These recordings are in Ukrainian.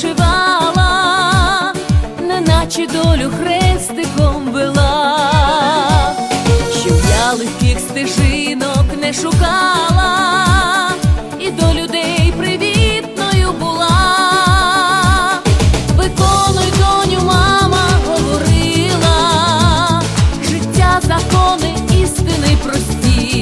вишивала, неначе долю хрестиком вела, щоб я легких стежинок не шукала, і до людей привітною була. Виконуй, доню, мама говорила, життя, закони, істини прості.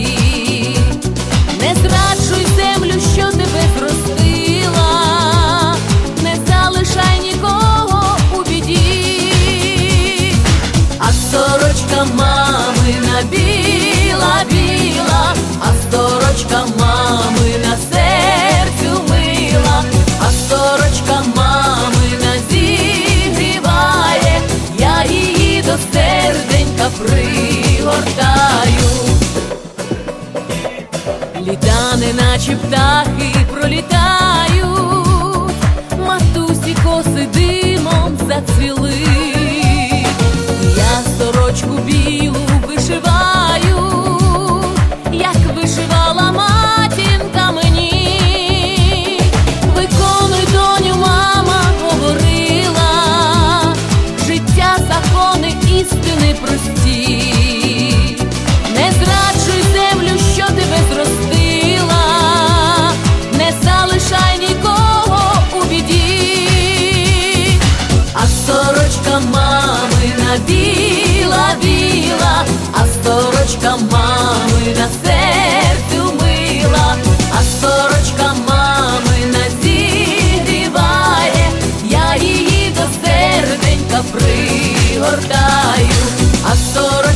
Літа не наче птахи пролітають, матусі коси димом зацвіли, я сорочку білу вишиваю, як вишивала матінка мені, виконуй доню, мама говорила, життя закони істини прості. залишай нікого у біді, а сорочка мамина біла, біла, а сорочка мамина все.